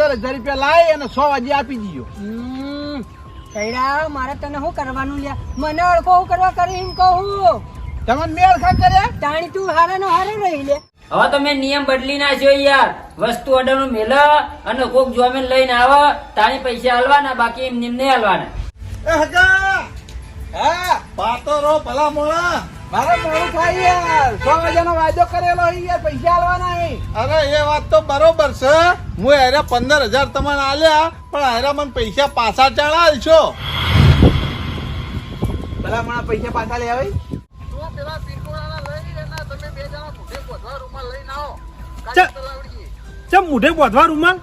પંદર હજાર રૂપિયા લાય અને સો વાગે આપી દીજો. હમ, મારે તને શું કરવાનું લ્યા? મને ઓળખો હું કરવા કરી એમ કહું. તમને મેળ ખા કર્યા? તાણી તું હારે નો હારે રહી લે. હવે તમે નિયમ બદલી નાખ્યો યાર. વસ્તુ ઓર્ડરનું મેલ અને કોક જોમીન લઈને આવે. તાણી પૈસા હાલવાના બાકી એમ નિમ નહીં હાલવાના. હા પાતો રો ભલા મોણા મારે મોડું થાય યાર. સો વાગ્યાનો વાયદો કરેલો યાર પૈસા આલવાના હે અરે એ વાત તો બરોબર છે. હું હેરા પંદર હજાર તમને આલ્યા પણ હેરા મને પૈસા પાછા ચાળા છો ભલા મને પૈસા પાછા લે આવે. ચમ મુઢે બોધવા રૂમાલ?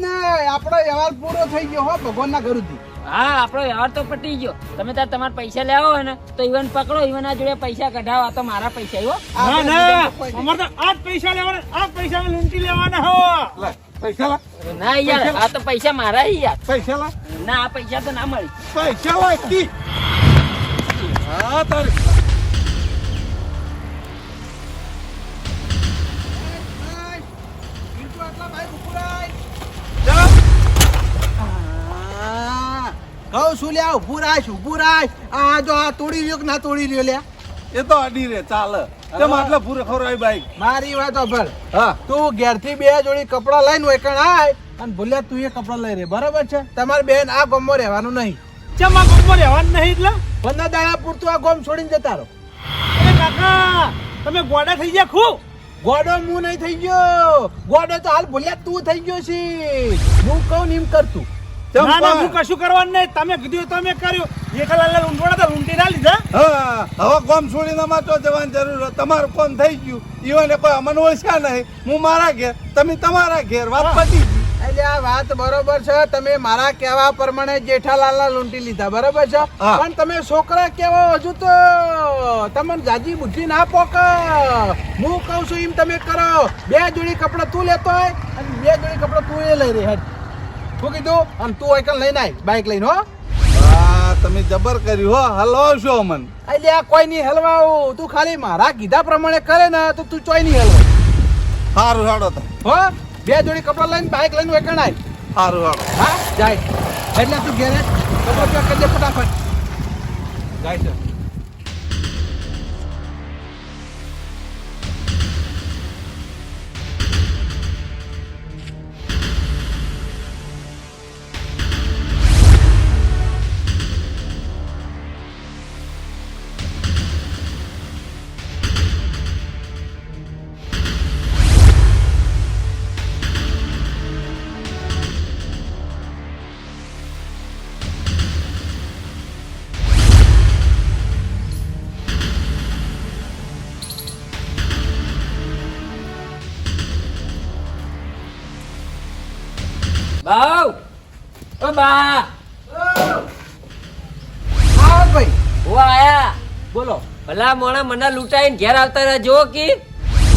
ને આપણો વ્યવહાર પૂરો થઈ ગયો હો ભગવાનના ઘરથી. હા આપણો વ્યવહાર તો પટી ગયો. તમે તાર તમારા પૈસા લેવા હોય ને તો ઈવન પકડો ઈવન આ જોડે પૈસા કઢાવો. આ તો મારા પૈસા આવ્યો ના ના અમાર તો આ જ પૈસા લેવાના આ પૈસા પૈસા લૂંટી લેવાના હો. પૈસા લા. ના યાર આ તો પૈસા મારા હી યાર. પૈસા લા. ના આ પૈસા તો ના મળી. પૈસા લા હા તારી. કહું શું લ્યા ઉભું રાખ ઉભું રાખ. આ જો આ તોડી કે ના તોડી લ્યા? એ તો અડી રે ચાલે. તેમ આટલે પૂરે ખવડાવી બાઈક. મારી વાત પર હા. તું ઘેરથી બે જોડી કપડા લઈને વેકણ આય. અને ભૂલ્યા તું એ કપડા લઈ રે બરાબર છે? તમારે બેન આ ગોમમાં રહેવાનું નહીં. ચમ આ ગોમમાં રહેવાનું નહીં એટલે? પંદર દાડા પૂરતું આ ગોમ છોડીને જતા રહો. અરે કાકા તમે ગોડા થઈ ગયા ખૂબ? ગોડો હું નહીં થઈ ગયો. ગોડો તો હાલ ભૂલ્યા તું થઈ ગયો છે. હું કહું ને એમ કરતું. ના ના હું કશું કરવાનું નહીં. તમે કીધું તમે તો અમે કર્યું. જેઠાલાલ લૂંટવાડા તો લૂંટી ના લીધા. હા હવે કોમ છોડીને તો જવાની જરૂર તમારું કોમ થઈ ગયું. ઈવને કોઈ અમને ઓળખ્યા નહીં. હું મારા ઘેર તમે તમારા ઘેર વાત પતી એટલે આ વાત બરોબર છે. તમે મારા કહેવા પ્રમાણે જેઠાલાલના લૂંટી લીધા. બરોબર છે. પણ તમે છોકરા કેવો હજુ તો? તમને જાજી બુદ્ધિ ના પોક. હું કહું છું એમ તમે કરો. બે જોડી કપડા તું લેતો હોય અને બે જોડી કપડા તું એ લઈ રહી. હેડ શું કીધું અને તું એકલ લઈને આય બાઇક લઈને હો. તમે જબર કર્યું હો હલવાવ છો મન એટલે આ કોઈ નહીં હલવાવું. તું ખાલી મારા કીધા પ્રમાણે કરે ને તો તું ચોય નહીં હલવા. સારું હાડો તો. હો બે જોડી કપડા લઈને બાઇક લઈને વેકણ આય. સારું હાડો. હા જાય. એટલે તું ઘેરે કપડા કરી દે ફટાફટ. જાય છે. બા. આવો ભાઈ. હું આયા. બોલો. ભલા મોણા મને લૂંટાઈને ઘેર આવતા રહ્યા જો કે.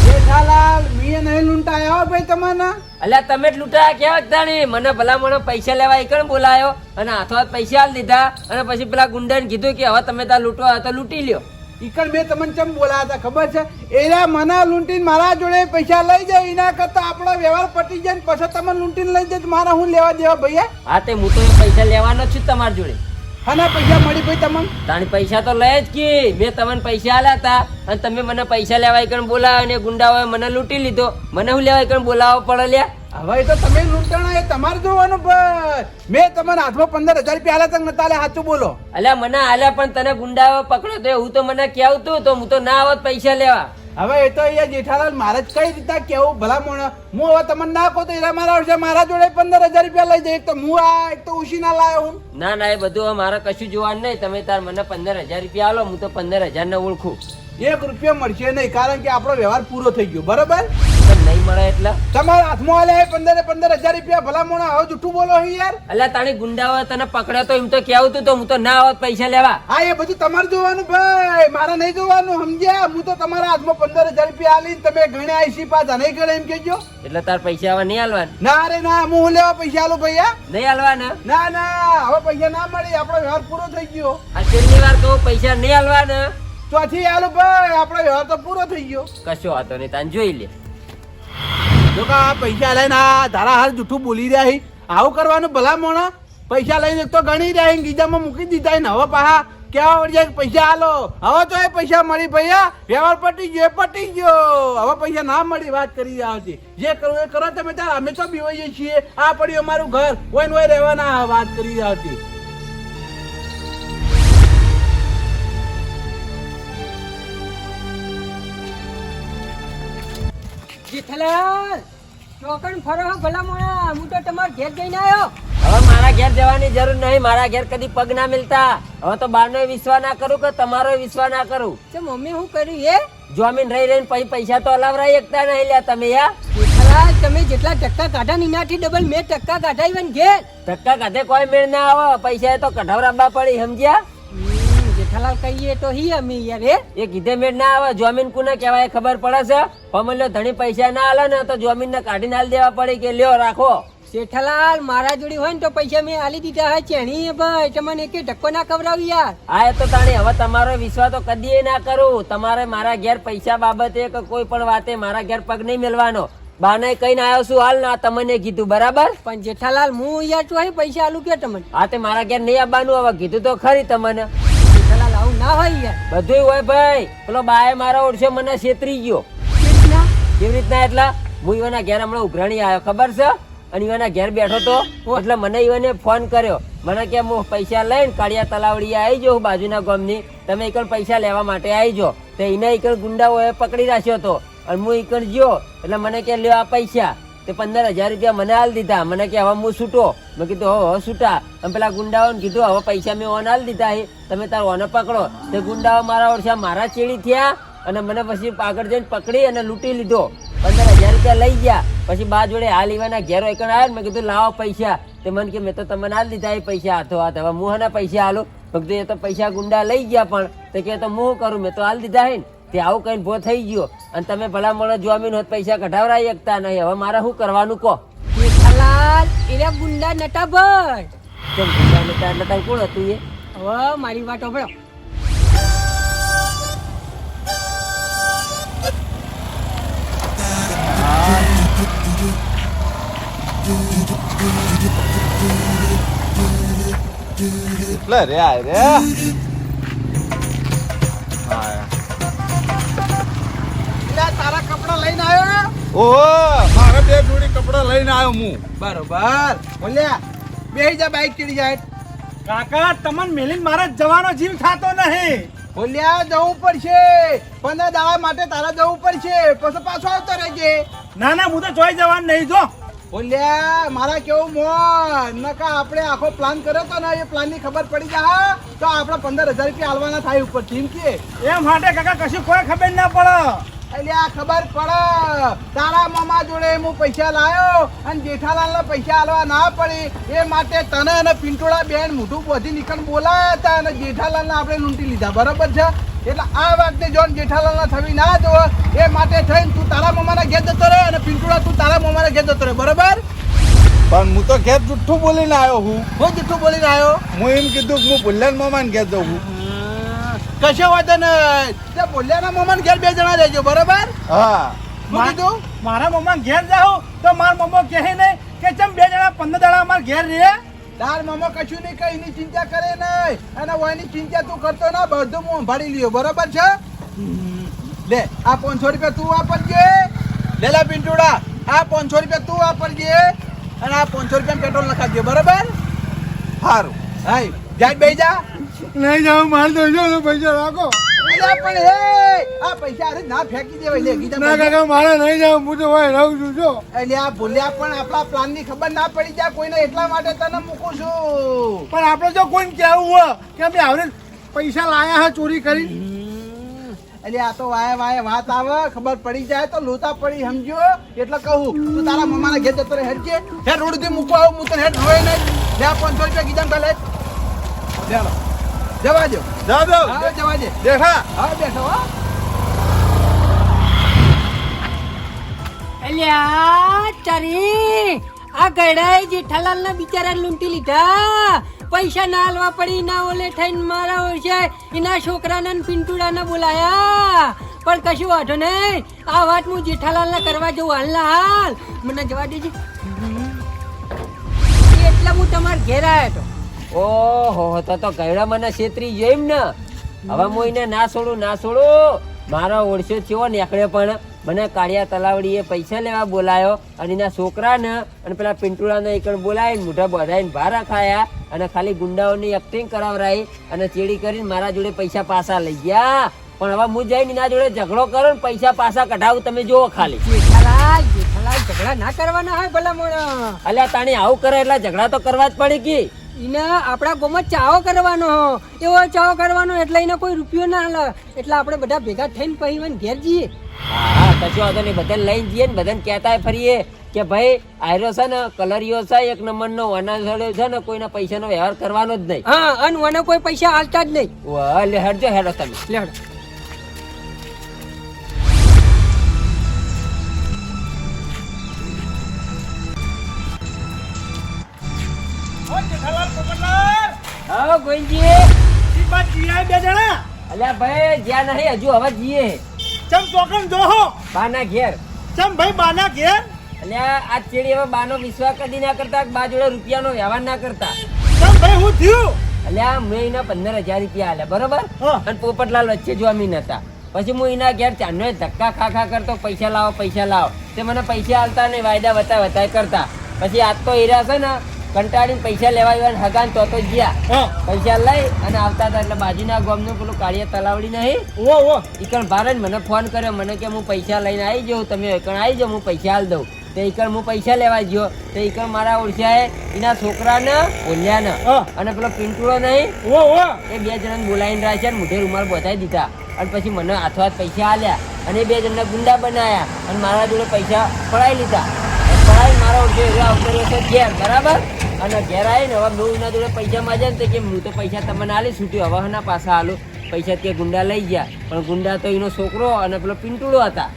જેઠાલાલ મીએ નહીં લૂંટાયા હો ભાઈ તમને અલ્યા તમે જ લૂંટાયા કેવા તાણી મને ભલા મોણા પૈસા લેવા એકણ બોલાયો? અને હાથો પૈસા આલ દીધા. અને પછી પેલા ગુંડાને કીધું કે હવે તમે ત્યાં લૂંટવા તો લૂંટી લ્યો. ઈકણ મેં તમને ચમ બોલાયા હતા ખબર છે? એરા મને લૂંટીને મારા જોડે પૈસા લઈ જાય એના કરતા આપણો વ્યવહાર પટી જાય ને પછી તમે લૂંટીને લઈ જાય તો મારા હું લેવા દેવા ભૈયા? હા તે હું તો પૈસા લેવાનો છું તમારા જોડે. અને પૈસા મળી ભાઈ તમને? તાણી પૈસા તો લઈ જ કે મેં તમને પૈસા આલ્યા હતા અને તમે મને પૈસા લેવા એકણ બોલાવ્યો અને ગુંડાઓએ મને લૂંટી લીધો. મને હું લેવા એકણ બોલાવો પડે લ્યા હવે તો તમે લૂંટણા એ તમારે જોવાનું મેં તમારા હાથમાં પંદર હજાર રૂપિયા આલ્યા તક નતા આલ્યા સાચું બોલો. અલ્યા મને આલ્યા પણ તને ગુંડાઓ પકડ્યો તો હું તો મને કેવું તું તો હું તો ના આવત પૈસા લેવા. હવે એ તો અહીંયા જેઠાલાલ મારે જ કઈ રીતે કેવું? ભલા મોણ હું હવે તમને ના કહું તો એરા મારા આવશે મારા જોડે પંદર હજાર રૂપિયા લઈ જાય એક તો હું આ એક તો ઉછી ના લાયો હું. ના ના એ બધું મારે કશું જોવાનું નહીં. તમે તાર મને પંદર હજાર રૂપિયા આલો હું તો પંદર હજાર ને ઓળખું. એક રૂપિયા મળશે નહીં કારણ કે આપણો વ્યવહાર પૂરો થઈ ગયો. બરોબર? નહીં મળે એટલે? તમારા હાથમાં આલ્યા પંદર પંદર હજાર રૂપિયા ભલા મોણા હવે જૂઠું બોલો હી યાર. અલ્યા તાણી ગુંડાઓ તને પકડ્યો તો એમ તો કેવું તું તો હું તો ના આવત પૈસા લેવા. હા એ બધું તમારે જોવાનું ભાઈ. મારે નહીં જોવાનું સમજ્યા? હું તો તમારા હાથમાં પંદર હજાર રૂપિયા આલી તમે ગણે આઈસી પાછા નહીં ગણે એમ કેજો એટલે તાર પૈસા હવે નહીં આલવાના? ના રે ના હું લેવા પૈસા આલું ભૈયા નહીં આલવાના? ના ના હવે પૈસા ના મળી આપણો વ્યવહાર પૂરો થઈ ગયો. આ છેલ્લી વાર કહું પૈસા નહીં આલવાના. ચોથી આલો ભાઈ આપણો વ્યવહાર તો પૂરો થઈ ગયો. કશો વાતો નહીં તાન જોઈ લે. જો કે આ પૈસા લઈને આ ધારા હાલ જૂઠું બોલી રહ્યા હી આવું કરવાનું ભલા મોણા? પૈસા લઈને તો ગણી રહ્યા હી ગીજામાં મૂકી દીધા ને હવે પાછા કેવા વળી જાય પૈસા આલો હવે તો એ પૈસા મળી ભૈયા વ્યવહાર પટી ગયો પટી ગયો. હવે પૈસા ના મળી વાત કરી રહ્યા છે. જે કરો એ કરો તમે તાર અમે તો બીવાઈએ છીએ. આ પડ્યું અમારું ઘર. કોઈ ને રહેવાના વાત કરી રહ્યા હતી જેઠાલાલ ચોકણ ફરો ભલા મોણા હું તો તમારા ઘેર જઈને આવ્યો. હવે મારા ઘેર જવાની જરૂર નહીં મારા ઘેર કદી પગ ના મિલતા. હવે તો બારનો વિશ્વાસ ના કરું કે તમારો વિશ્વાસ ના કરું? તો મમ્મી હું કર્યું એ? જોમીન રહી રહીને પછી પૈસા તો અલાવરા એકતા નહીં લ્યા તમે યા? જેઠાલાલ તમે જેટલા ટક્કા કાઢા ને એનાથી ડબલ મેં ટક્કા કાઢા ઈવન ઘેર. ધક્કા કાઢે કોઈ મેળ ના આવે પૈસા તો કઢાવરાબા પડી સમજ્યા? જેઠાલાલ કહીએ તો હી અમે યાર એ એ કીધે મેળ ના આવે જોમીન કુને કહેવાય ખબર પડે છે? પમલ્યો ધણી પૈસા ના આલે ને તો જોમીન ને કાઢીને નાલ દેવા પડે કે લ્યો રાખો. જેઠાલાલ મારા જોડી હોય ને તો પૈસા મેં આલી દીધા હોય ચેણી ભાઈ તમને એકે ધક્કો ના ખવડાવી યાર. આ એ તો તાણી હવે તમારો વિશ્વાસ તો કદી ના કરું. તમારે મારા ઘેર પૈસા બાબતે કે કોઈ પણ વાતે મારા ઘેર પગ નહીં મેળવાનો બાને કહીને આવ્યો છું હાલ ના તમને કીધું બરાબર? પણ જેઠાલાલ હું યાર છું પૈસા આલું કે તમને? હા તે મારા ઘેર નહીં આવવાનું હવે કીધું તો ખરી તમને. ના હોય યાર બધું હોય ભાઈ. પેલો બાએ મારા ઓળશે મને છેતરી ગયો. કેવી રીતના? એટલા? હું ઈવાના ઘેર હમણાં ઉઘરાણી આવ્યો ખબર છે? અને ઈવાના ઘેર બેઠો તો એટલે મને ઈવાને ફોન કર્યો. મને કે હું પૈસા લઈને કાળિયા તલાવડી આવી જાઉં બાજુના ગામની. તમે એકણ પૈસા લેવા માટે આવી જાઓ. તો એને એકણ ગુંડાઓએ પકડી રાખ્યો હતો. અને હું એકણ ગયો એટલે મને કે લ્યો આ પૈસા. તે પંદર હજાર રૂપિયા મને હાલ દીધા. મને કે, હવે હું છૂટો. મેં કીધું હવે હવે છૂટા. અને પેલા ગુંડાઓને કીધું, હવે પૈસા મેં ઓન હાલ દીધા તમે તાર ઓને પકડો. તે ગુંડાઓ મારા ઓરસા મારા ચેડી થયા અને મને પછી આગળ જઈને પકડી અને લૂંટી લીધો. પંદર હજાર રૂપિયા લઈ ગયા. પછી બા જોડે હાલ ઈવાના ઘેરો એકણ આવ્યા મેં કીધું, લાવો પૈસા. તે મને કે, મેં તો તમને હાલ દીધા એ પૈસા હાથો હાથ. હવે હું હના પૈસા હાલો મેં એ તો પૈસા ગુંડા લઈ ગયા પણ. તે કે, તો હું કરું? મેં તો હાલ દીધા હે ને. તે આવું કઈ ભો થઈ ગયો. અને તમે ભલા મને જોમીન હોત પૈસા કઢાવરાઈ શકતા નહીં. હવે મારે શું કરવાનું કહો? જેઠાલાલ એરા ગુંડા નટા ભાઈ કેમ ગુંડા નટા એટલે કોણ હતું એ? હવે મારી વાત સાંભળો. લે રે આ રે. એટલે તારા કપડા લઈને આવ્યો ઓહો મારે બે જોડી કપડા લઈને આવ્યો હું. બરોબર. બોલ્યા બે જા બાઈક ચડી જાય. કાકા તમને મેલીને મારા જવાનો જીવ થતો નહીં. બોલ્યા જવું પડશે. પંદર દાવા માટે તારા જવું પડશે. પછી પાછો આવતો રહેજે. ના ના હું તો જોઈ જવાનું નહીં જો. બોલ્યા મારા કેવું મોન નકા આપણે આખો પ્લાન કર્યો તો ને એ પ્લાનની ખબર પડી જાય તો આપણે પંદર હજાર રૂપિયા હાલવાના થાય ઉપર ટીમ કે. એ માટે કાકા કશું કોઈ ખબર ના પડે. એટલે આ ખબર પડે. તારા મામા જોડે હું પૈસા લાયો અને જેઠાલાલ પૈસા આલવા ના પડી. એ માટે તને અને પિંટોળા બેન મોઢું બધી નીકળ બોલાયા હતા અને જેઠાલાલ ને આપણે લૂંટી લીધા. બરોબર છે? એટલે આ વાતને જોન જેઠાલાલ ના થવી ના જો એ માટે થઈને તું તારા મામાના ઘેર જતો રહે અને પિંટોળા તું તારા મામાના ઘેર જતો રહે. બરોબર? પણ હું તો ઘેર જુઠ્ઠું બોલીને આવ્યો હું. હું જુઠ્ઠું બોલીને આવ્યો? હું એમ કીધું કે હું ભૂલ્યાન મામાને ઘેર જઉં છું કશો વાંધો નહીં તે બોલ્યાના મામાના ઘેર બે જણા રહેજો બરોબર? હા. હું કીધું? મારા મમ્મા ઘેર જાઉં તો મારા મમ્મો કહે નહીં કે ચમ બે જણા પંદર દાડા અમારા ઘેર રહે તાર મમ્મો કશું નહીં કઈ એની ચિંતા કરે નહીં. અને વયની ચિંતા તું કરતો ના બધું હું સંભાળી લ્યો બરોબર છે? લે આ પાંચસો રૂપિયા તું વાપરજે. લે લે પિંટુડા આ પાંચસો રૂપિયા તું વાપરજે. અને આ પાંચસો રૂપિયા પેટ્રોલ નખાજે બરોબર? સારું હા જાય બે જા. નહીં જાઉં મારે તો જો પૈસા રાખો. પણ હે આ પૈસા અરે ના ફેંકી દેવાય લે ગીતા ના કાકા મારે નહીં જાઉં હું તો રહું છું જો. આ ભૂલ્યા પણ આપણા પ્લાનની ખબર ના પડી જાય કોઈને એટલા માટે તને મૂકું છું. પણ આપણે જો કોઈને કહેવું હોય કે અમે આવડે પૈસા લાયા હા ચોરી કરી. એટલે આ તો વાય વાય વાત આવે ખબર પડી જાય તો લોતા પડી સમજો એટલે કહું તું તારા મમ્માના ઘેર જતો રહે હેડજે રોડથી મૂકવા આવું હું તને હેડ હોય નહીં લે પાંચસો રૂપિયા કીધા પહેલે લે જવા દો. હા જવા દે દેખા હા બેઠો હા. અલ્યા તારી આ ગડાએ જેઠાલાલ ના બિચારા લૂંટી લીધા. પૈસા ના હાલવા પડી ના ઓલે થઈને મારા ઓળશે. એના છોકરાના ને પિંટુડાને બોલાયા. પણ કશું વાંધો નહીં. આ વાત હું જેઠાલાલ ના કરવા જઉં. હાલના હાલ. મને જવા દેજે. એટલે હું તમારા ઘેર આવ્યો હતો ઓહો તો તો કઈડા મને છેતરી ગયો એમ ને. હવે હું એને ના છોડું ના છોડું. મારો ઓળશો થયો નીકળે પણ. મને કાળિયા તલાવડીએ પૈસા લેવા બોલાયો અને એના છોકરાને અને પેલા પિંટુડાને એકણ બોલાવીને મોઢા બધાઈને ભારા ખાયા અને ખાલી ગુંડાઓની એક્ટિંગ કરાવરાઈ અને ચેડી કરીને મારા જોડે પૈસા પાછા લઈ ગયા. પણ હવે હું જઈને એના જોડે ઝઘડો કરો ને પૈસા પાછા કઢાવું તમે જુઓ ખાલી. ઝઘડા ના કરવાના હોય ભલા મોણા અલ્યા તાણી આવું કરે એટલે ઝઘડા તો કરવા જ પડી કી? એને આપણા ગોમાં ચાવો કરવાનો એવો ચાવો કરવાનો એટલે એને કોઈ રૂપિયો ના હાલે એટલે આપણે બધા ભેગા થઈને પછી વન ઘેર જઈએ. હા કશો વાંધો નહીં. બધાને લઈને જઈએ ને બધાને કહેતા ફરીએ કે ભાઈ આયરો છે ને કલરિયો છે એક નંબરનો અનાજ છે ને કોઈના પૈસાનો વ્યવહાર કરવાનો જ નહીં. હા અને મને કોઈ પૈસા હાલતા જ નહીં. લે હેડજો હેડો તમે. લેવડો હા ગોવિંદજી. સીપા જીયા બે જણા. અલ્યા ભાઈ જ્યાં નહીં હજુ હવે જીએ ચમ ચોકન જોહો. બાના ઘેર. ચમ ભાઈ બાના ઘેર. અલ્યા આ ચેડી હવે બાનો વિશ્વાસ કદી ના કરતા બા જોડે રૂપિયાનો વ્યવહાર ના કરતા. ચમ ભાઈ હું થયું? અલ્યા મેં એના પંદર હજાર રૂપિયા આલ્યા બરોબર. અને પોપટલાલ વચ્ચે જો અમીન હતા. પછી હું એના ઘેર ચાંદનો ધક્કા ખા ખા કરતો પૈસા લાવો પૈસા લાવો. તે મને પૈસા આલતા ને વાયદા વતા વતાય કરતા. પછી આજ તો એરા છે ને કંટાળીને પૈસા લેવા આવ્યા હગાન તો તો ગયા. પૈસા લઈ અને આવતા હતા એટલે બાજુના ગામનું પેલું કાળિયા તલાવડી નહીં. ઓ ઓ ઈકણ ભારે મને ફોન કર્યો મને કે હું પૈસા લઈને આવી જાઉં તમે ઈકણ આવી જાઓ હું પૈસા આલ દઉં. તે ઈકણ હું પૈસા લેવા ગયો તે ઈકણ મારા ઓળખ્યાએ એના છોકરાને બોલ્યાને. અને પેલો પિંટુડો નહીં. ઓ ઓ એ બે જણાને બોલાવીને રહ્યા છે અને મોઢે રૂમાલ બતાવી દીધા. અને પછી મને હાથો હાથ પૈસા આલ્યા અને બે જણને ગુંડા બનાયા અને મારા જોડે પૈસા પડાવી લીધા. પડાવી મારો ઓળખ્યો એરો આવતો રહ્યો છે ઘેર બરાબર? અને ઘેર આવીને હવે મેં એના જોડે પૈસા માજ્યા ને કે હું તો પૈસા તમને આલી છૂટ્યો હવે ના પાછા આલો પૈસા તે ગુંડા લઈ ગયા પણ ગુંડા તો એનો છોકરો અને પેલો પિંટુડો હતા.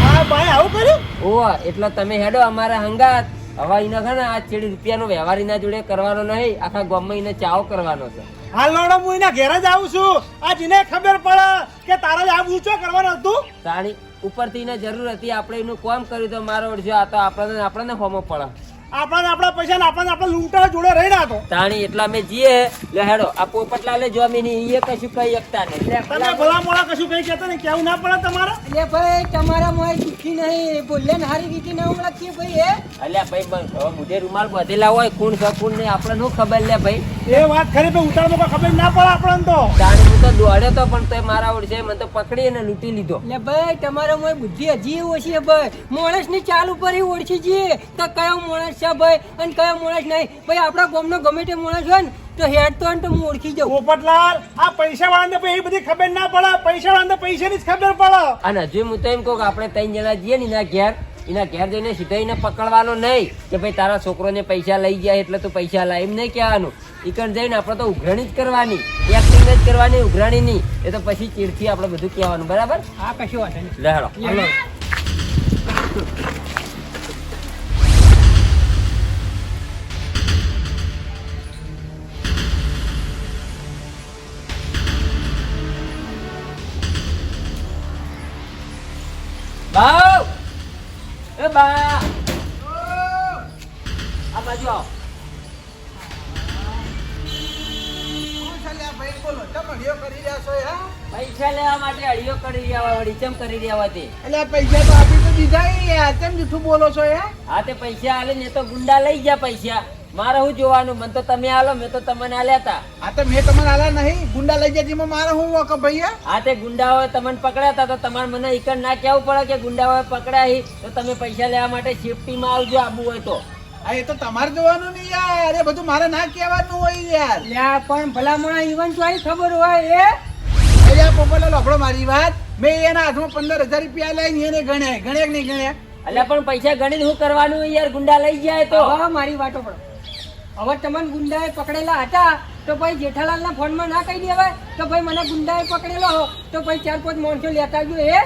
હા ભાઈ આવું કર્યું? ઓહ એટલે તમે હેડો અમારા હંગાત. હવે એના છે ને આ ચેડી રૂપિયાનો વ્યવહાર એના જોડે કરવાનો નહીં આખા ગામમાં એને ચાવ કરવાનો છે. હાલ લોડો હું એના ઘેર જ આવું છું. આ જીને ખબર પડે કે તારે જ આ ઊંચો કરવાનો હતું. તાણી ઉપરથી એને જરૂર હતી આપણે એનું કામ કર્યું તો મારો ઓળખ્યો આ તો આપણને આપણને હોમો પડે. આપણને આપણા પૈસા ને આપણને આપણા લૂંટા જોડે રહી ના તો. તાણી એટલા અમે જઈએ લે હેડો આ પોપટલાલે જો અમે એ કશું કહી શકતા નહીં. લે, તમે ભલા મોડા કશું કઈ કહેતા ને કેવું ના પડે તમારે? એટલે ભાઈ તમારા મોય દુખી નહીં બોલે ને હારી રીતે ના હમણાં કે ભાઈ એ અલ્યા ભાઈ બસ હવે મુઢે રૂમાલ બાંધેલા હોય કોણ છે કોણ નહીં આપણે શું ખબર લે ભાઈ? એ વાત ખરી ભાઈ ઉતારમાં કોઈ ખબર ના પડે આપણને તો. તાણી હું તો દોડ્યો તો પણ તોય મારા ઓળશે મને તો પકડી અને લૂંટી લીધો. એટલે ભાઈ તમારા મોય બુદ્ધિ હજી ઓછી છે ભાઈ. માણસની ચાલ ઉપર ઓળખી જઈએ તો કયો માણસ છે ભાઈ અને કયો માણસ નહીં. ભાઈ આપણા ગામનો ગમે તે માણસ હોય ને તો હેડ તો તો હું ઓળખી જાઉં. પોપટલાલ આ પૈસા વાળાને એ બધી ખબર ના પડે. પૈસા વાળાને પૈસાની જ ખબર પડે. અને હજુ હું તો એમ કહું કે આપણે ત્રણ જણા જઈએ ને એના ઘેર એના ઘેર જઈને સીધા એને પકડવાનો નહીં કે ભાઈ તારા છોકરોને પૈસા લઈ ગયા એટલે તું પૈસા લાવ એમ નહીં કહેવાનું. ઈકણ જઈને આપણે તો ઉઘરાણી જ કરવાની. એક્ટિંગ જ કરવાની ઉઘરાણી નહીં એ તો પછી ચીડથી આપણે બધું કહેવાનું. બરાબર? આ કશું વાત નહીં. બાજુ આવો પૈસા લેવા માટે અડીઓ કરી રહ્યા વળી ચમ કરી રહ્યા તે. એટલે પૈસા તો આપી તો દીધા યાર કેમ જૂઠું બોલો છો યાર હા તે પૈસા આલે ને તો ગુંડા લઈ ગયા પૈસા. મારે શું જોવાનું? મને તો તમે આલો મેં તો તમને આલ્યા હતા. તો મેં તમને આલા નહીં ગુંડા લઈ જાય તેમાં મારે હું વખત ભાઈ હા તે ગુંડાઓએ તમને પકડ્યા હતા તો તમારે મને એક ના કહેવું પડે કે ગુંડાઓએ પકડ્યા તો તમે પૈસા લેવા માટે સેફટીમાં આવજો આબુ હોય તો. આ એ તો તમારે જોવાનું નહીં યાર. એ બધું મારે ના કહેવાનું હોય યાર. લ્યા પણ ભલા મોણા ઈવન ચોઈ ખબર હોય એ? અરે આ પોપટલા મારી વાત. મેં એના હાથમાં પંદર હજાર રૂપિયા લઈને એને ગણ્યા ગણ્યા કે નહીં ગણ્યા એટલે પણ પૈસા ગણીને શું કરવાનું હોય યાર? ગુંડા લઈ જાય તો. હા મારી વાતો હવે તમને ગુંડાએ પકડેલા હતા તો ભાઈ જેઠાલાલના ફોનમાં ના કહી દેવાય? તો ભાઈ મને ગુંડાએ પકડેલો હો તો ભાઈ ચાર પાંચ માણસો લેતા ગયો એ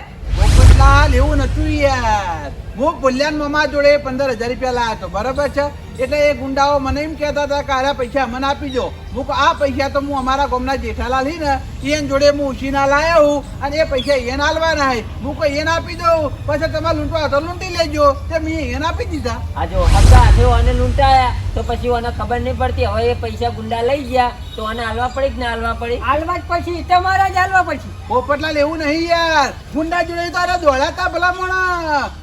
પોપટલાલ એવું નતું યાર. હું ભૂલ્યાન મામા જોડે પંદર હજાર રૂપિયા લાવ્યો હતો બરાબર છે? એટલે એ ગુંડાઓ મને એમ કહેતા હતા કે આરા પૈસા મને આપી દો. હું આ પૈસા તો હું અમારા ગામના જેઠાલાલ ને, એન જોડે હું ઉછીના લાયા હું અને એ પૈસા એને હાલવાના હે. હું કોઈ એને આપી દઉં? પછી તમારે લૂંટવા તો લૂંટી લેજો. તે મેં એને આપી દીધા. આ જો હગા અને લૂંટાયા, તો પછી મને ખબર નહીં પડતી, હવે એ પૈસા ગુંડા લઈ ગયા. તો આને હાલવા પડી કે ના હાલવા પડી? હાલવા જ પછી તમારા જ હાલવા પછી. પોપટલાલ એવું નહીં યાર. ગુંડા જોડે તો અરે દોડાતા ભલામણ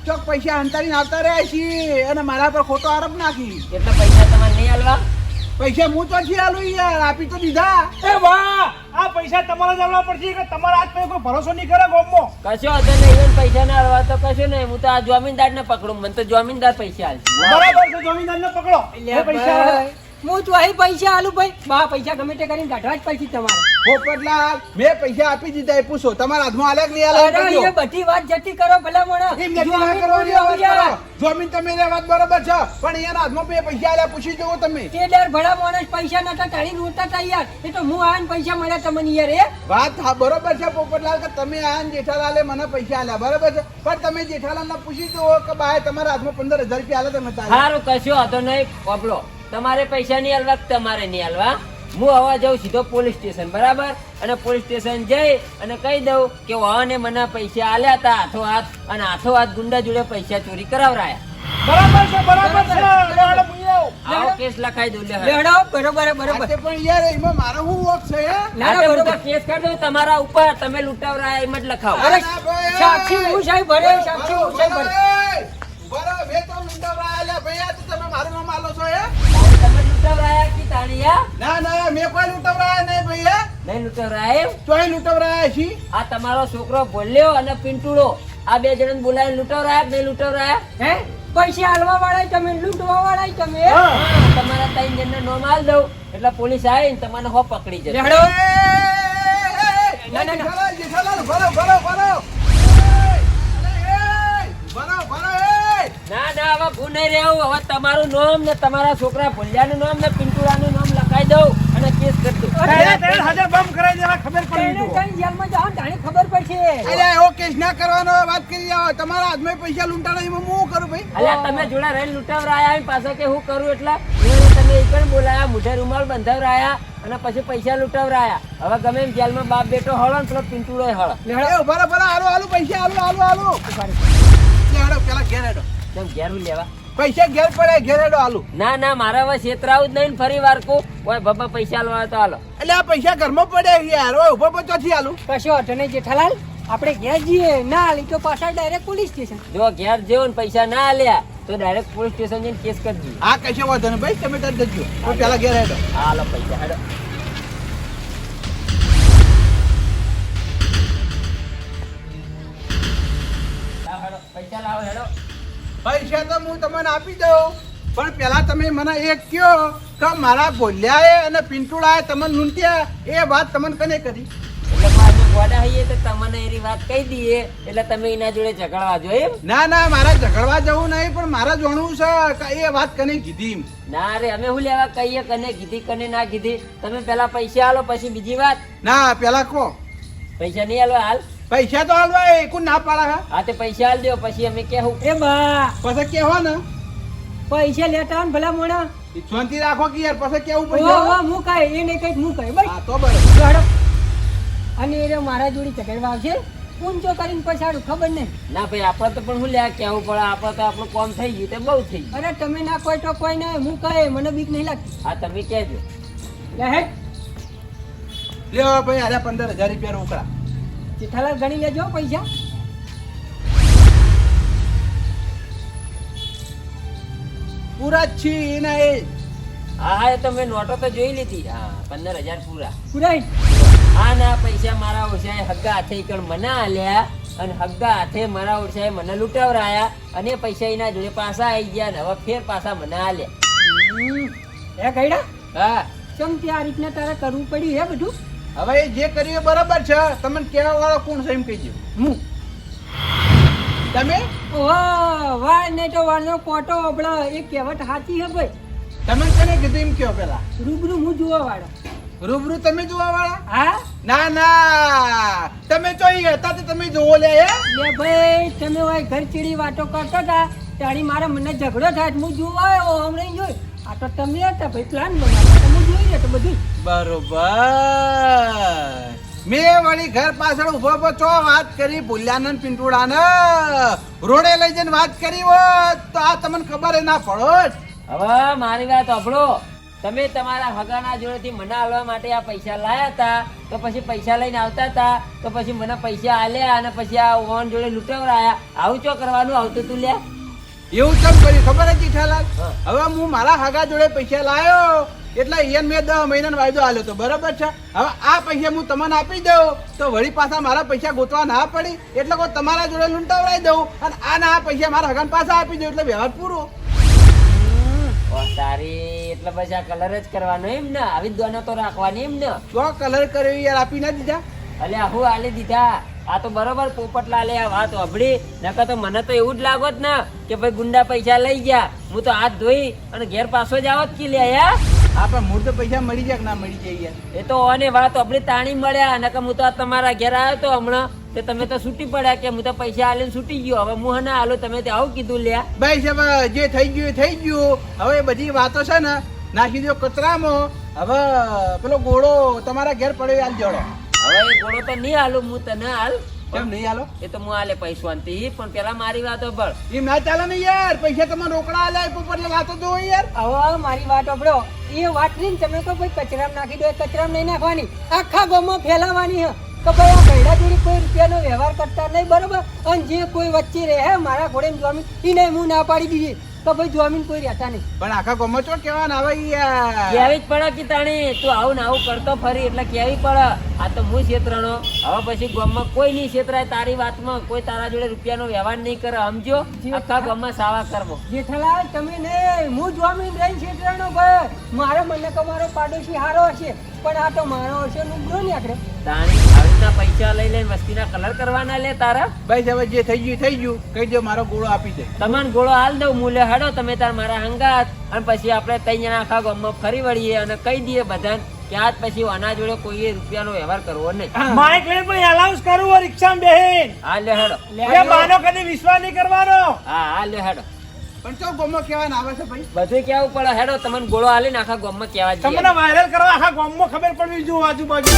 ચોક પૈસા હંતાડીને આવતા રહ્યા છીએ અને મારા પર ખોટો આરોપ નાખી. કેટલા પૈસા તમારે નહીં હાલવા? પૈસા હું તો છી આલું યાર. આપી તો દીધા. એ વાહ! આ પૈસા તમારે જ પડશે કે તમારા હાથ પર કોઈ ભરોસો નહીં કરે ગોમો? કશો હતો નહીં. પૈસા ના હાલવા તો કશો નહીં. હું તો આ જમીનદાર ને પકડું. મને તો જમીનદાર પૈસા હાલશે. બરાબર છે જમીનદારને પકડો. એ પૈસા હું તો અહીં પૈસા આલું ભાઈ. બા પૈસા ગમે તે કરીને કાઢવા જ તમારે. પોપટલાલ મેં પૈસા આપી દીધા એ પૂછો. તમારા હાથમાં અલગ નહીં અલગ એ એ બધી વાત જતી કરો ભલા મોણા. જમીન તમે લે વાત બરોબર છે. પણ એના હાથમાં બે પૈસા આલ્યા પૂછી જુઓ તમે. તે દર ભલા મોણસ પૈસા નતા તાળી નહોતા તા યાર. એ તો હું આન પૈસા મળ્યા તમને યાર એ? વાત હા બરોબર છે પોપટલાલ કે તમે આન ને જેઠાલાલે મને પૈસા આલ્યા બરોબર છે. પણ તમે જેઠાલાલને પૂછી જુઓ કે બાય તમારા હાથમાં પંદર હજાર રૂપિયા આલે તમે સારું કશો હતો નહીં પકડો તમારે પૈસા નહીં હાલવા તમારે નહીં હાલવા? હું આવવા જાઉં સીધો પોલીસ સ્ટેશન બરાબર? અને પોલીસ સ્ટેશન જઈ અને કહી દઉં કે વાહને મને પૈસા આલ્યા હતા હાથો હાથ અને હાથો હાથ ગુંડા જોડે પૈસા ચોરી કરાવરાયા. બરાબર છે બરાબર છે. આવો કેસ લખાઈ દઉં લે બરોબર બરોબર. પણ યાર એમાં મારો શું વોક છે ના આ ના તો હું તો બરોબર. કેસ કરી દઉં તમારા ઉપર તમે લૂંટાવરાયા એમ જ લખાવો. અરે સાક્ષી હું સાહેબ ભરે સાક્ષી હું સાહેબ ભરે. બરોબર મેં તો લૂંટાવરા આલ્યા ભાઈ તમે મારું નામ આલો છો હે? લૂંટાવરાયા કે તાણિયા ના ના મેં કોઈ લૂંટાવરા નહીં ભાઈ નહીં લૂંટાવરાયા ચોય લૂંટાવરા છી? આ તમારો છોકરો ભોલ્યો અને પિંટુડો આ બે જણ બોલાવીને લૂંટાવરાયા નહીં લૂંટાવરાયા? હે? પૈસા હાલવા વાળા તમે લૂંટવા વાળા તમે? હા. તમારા ત્રણ જણને નો માલ દઉં એટલે પોલીસ આવીને તમને હો પકડી જશે. ના ભરો ભરો. ના ના હવે ભૂલ નહીં રહેવું. હવે તમારું નામ ને તમારા છોકરા ભોલિયાનું નામ ને પિન્ટુરાનું નામ લખાઈ દઉં અને કેસ કરી દઉં. હજાર બમ કરાઈ દેવા ખબર પડી કઈ જેલમાં જાઓ ને ખબર પડશે. અરે એવો કેસ ના કરવાનો વાત કરી આવો. તમારા હાથમાં પૈસા લૂંટાણા એમાં હું કરું ભાઈ? અલ્યા તમે જોડા રહી લૂંટાવરાયા પાછા કે હું કરું એટલે? તમે એ પણ બોલાયા મુઢે રૂમાલ બંધાવરાયા અને પછી પૈસા લૂંટાવરાયા હવે ગમે એમ જેલમાં બાપ બેટો હળો ને પેલો પિન્ટુડો હળો. એ ભરો ભરો હાલો હાલો પૈસા હાલો હાલો હાલો પેલા ઘેર હેડો. તેમ ઘેરું લેવા? પૈસા ઘેર પડે ઘેર હેડો ના ના મારા હવે છેતરાવું જ નહીં ફરી વાર કહું. ઓય બાબા પૈસા લેવા તો હાલો. એટલે આ પૈસા ઘરમાં પડે યાર. ઓય ઊભો ઊભો ચોથી હાલું. કશો હતો નહીં જેઠાલાલ. આપણે ઘેર જઈએ. ના હાલી તો પાછા ડાયરેક્ટ પોલીસ સ્ટેશન જો ઘેર જેવો ને પૈસા ના આલ્યા તો ડાયરેક્ટ પોલીસ સ્ટેશન જઈને કેસ કરી દઈએ. આ કશો વાંધો નહીં ભાઈ તમે તરત જજો પણ પેલા ઘેર હેડો. હાલો પૈસા હેડો, પૈસા લાવો હેડો. પૈસા તો હું તમને આપી દઉં. પણ પેલા તમે મને એક કયો કે મારા ભોલ્યાએ અને પિંટુડાએ તમને લૂંટ્યા? એ વાત તમને કને કરી? એટલે પાછું ગોડા હઈએ તો તમને એની વાત કહી દઈએ. એટલે તમે એના જોડે ઝઘડવા જો એમ. ના ના મારે ઝઘડવા જવું નહીં પણ મારે જાણવું છે કે એ વાત કને કીધી ના રે અમે શું લેવા કહીએ કને કીધી કને ના કીધી? તમે પેલા પૈસા આલો પછી બીજી વાત. ના પેલા કહો પૈસા નહીં આલો હાલ. પૈસા તો હાલવા એ કોણ ના પાડા હા? હા તે પૈસા હાલ દો પછી અમે કેવું એ બા. પછી કેવો ને? પૈસા લેતા આવો ભલા મોણા શાંતિ રાખો કે યાર પછી કેવું ઓ પડશે ઓ હું કાંઈ એ નહીં કઈ હું કઈ બસ હા તો બસ ગાડો અને એ મારા જોડી ઝઘડવા આવશે. ઊંચો કરીને પછાડું ખબર નહીં. ના ભાઈ આપણે તો પણ હું લેવા કેવું પડે. આપણે તો આપણું કોમ થઈ ગયું તે બહુ થઈ ગયું. અરે તમે ના કોઈ તો કોઈ નહીં. હું કહે મને બીક નહીં લાગતી. હા તમે કહેજો લે હે લે ભાઈ આજે પંદર હજાર રૂપિયા રોકડા. જેઠાલાલ ગણી લેજો પૈસા. પૂરા છે એના એ. હા હા એ તો મેં નોટો તો જોઈ લીધી. હા પંદર હજાર પૂરા. પુરાઈ હા ના પૈસા મારા ઓછાએ હગ્ગા હાથે ઈકણ મને આલ્યા અને હગ્ગા હાથે મારા ઓછાએ મને લૂંટાવરાયા અને પૈસા એના જોડે પાછા આવી ગયા ને હવે ફેર પાછા મને આલ્યા. હે ગઈડા હા. ચમ તે આ રીતના તારે કરવું પડ્યું હે બધું? હવે એ જે કર્યું એ બરાબર છે. તમને કહેવા વાળો કોણ છે એમ કહીજો હું. તમે? ઓહો વાળ ને તો વાળનો કોટો ઓબળો એ કહેવત સાચી હે ભાઈ. તમે કને કીધું એમ કયો પેલા? રૂબરૂ હું જોવા વાળો રૂબરૂ તમે જોવા વાળા હા? ના ના. તમે તો અહીં હતા તો તમે જોવો લે હે? લે ભાઈ તમે હોય ઘર ચીડી વાતો કરતા હતા તારી મારા મને ઝઘડો થાય હું જોવા આવ્યો હમણાં જોઈ. આ તો તમે હતા ભાઈ પ્લાન બનાવ્યો તમે જોઈ લે તો બધું. બરોબર. મેં વળી ઘર પાછળ ઊભો ઊભો છો વાત કરી ભૂલ્યાનંદ પિંટુડાને. રોડે લઈ જઈને વાત કરી હોત તો આ તમને ખબર ના પડોત. હવે મારી વાત સાંભળો. તમે તમારા હગાના જોડેથી મને આલવા માટે આ પૈસા લાયા હતા તો પછી પૈસા લઈને આવતા હતા તો પછી મને પૈસા આલ્યા અને પછી આ ઓન જોડે લૂંટવરાયા આવું ચો કરવાનું આવતું તું લ્યા? એવું કેમ કર્યું? ખબર હતી ઠાલાલ હા. હવે હું મારા હગા જોડે પૈસા લાયો. એટલે ઈયન મેં દસ મહિનાનો વાયદો આલ્યો તો બરાબર છે. હવે આ પૈસા હું તમને આપી દઉં તો વળી પાછા મારા પૈસા ગોતવા ના પડી. એટલે કોઈ તમારા જોડે લૂંટાવડાવી દઉં અને આના આ પૈસા મારા હગાને પાછા આપી દઉં. એટલે વ્યવહાર પૂરો. તારી એટલે પછી આ કલર જ કરવાનો એમ ને? આવી દોનો તો રાખવાની એમ ને? શું કલર કર્યો યાર આપી ના દીધા. અલ્યા હું આલી દીધા? આ તો બરોબર પોપટલાલે આ વાત અભડી નકર તો મને તો એવું જ લાગોત ને કે ભાઈ ગુંડા પૈસા લઈ ગયા. હું તો હાથ ધોઈ અને ઘેર પાછો જ આવત કી લે યાર આપણે મૂળ તો પૈસા મળી જાય કે ના મળી જાય એ તો ઓને વાત અભડી તાણી મળ્યા. નકર હું તો આ તમારા ઘેર આવ્યો તો હમણાં. તે તમે તો છૂટી પડ્યા કે હું તો પૈસા આલે છૂટી ગયો. હવે હું ના આલો તમે તે આવું કીધું લ્યા. ભાઈ સાહેબ જે થઈ ગયું થઈ ગયું. હવે બધી વાતો છે ને નાખી દો કચરામાં. હવે પેલો ઘોડો તમારા ઘેર પડ્યો આલ જોડો. હવે એ ગોળો તો નહીં હાલો હું તને હાલ. કેમ નહીં હાલો? એ તો હું આલે પૈસા પણ પેલા મારી વાતો પર. એમ ના ચાલે ને યાર પૈસા તમે રોકડા આલે એ ઉપર વાતો દો યાર. હવે મારી વાત સાંભળો. એ વાત નહીં તમે તો ભાઈ કચરામાં નાખી દો એ કચરામાં નહીં નાખવાની. આખા ગામમાં ફેલાવાની હે. તો ભાઈ આ ગયડા જોડી કોઈ રૂપિયાનો વ્યવહાર કરતા નહીં બરોબર? અને જે કોઈ વચ્ચે રહે હે મારા ઘોડે જમીન એને હું ના પાડી દીધી. તો ભાઈ જમીન કોઈ રહેતા નહીં. પણ આખા ગમો ચો કેવા ના આવે યાર. કેવી જ પડે કે તાણી તું આવું ને આવું કરતો ફરી એટલે કેવી પડે? આ તો હું ક્ષેત્રનો હવે પછી ગામમાં કોઈ નહીં છેતરાય તારી વાતમાં કોઈ તારા જોડે રૂપિયાનો વ્યવહાર નહીં કરે. સમજો? આખા ગામમાં સાવા કરવો. જેઠાલાલ તમે ને હું જમીન રહી ક્ષેત્રનો ભાઈ. મારો મને તો મારો પાડોશી હારો હશે. પણ આ તો મારો હશે નુકરો ને આખરે તાણી પૈસા લઈ લઈને વસ્તીના કલર કરવાના લે તારા? ભાઈ જે થઈ ગયું થઈ ગયું. કહી દો મારો ગોળો આપી દે. તમાન ગોળો હાલ દઉં મૂલ્ય હડો તમે તાર મારા હંગાત. અને પછી આપણે ત્રણ જણા આખા ગામમાં ફરી વળીએ અને કહી દઈએ બધાને કે આજ પછી આના જોડે કોઈએ રૂપિયાનો વ્યવહાર કરવો નહીં. માઇક લઈને પણ એલાઉન્સ કરવું રિક્ષામાં બેહીન. હા લે હેડો. બાનો કદી વિશ્વાસ નહીં કરવાનો. હા હા લે હેડો. પણ ચો ગમો કેવા ના આવે છે ભાઈ? બધું કેવું પડે. હેડો તમને ગોળો હાલીને આખા ગામમાં કેવા તમને વાયરલ કરવા આખા ગામમાં ખબર પડવી જોઈએ આજુબાજુ.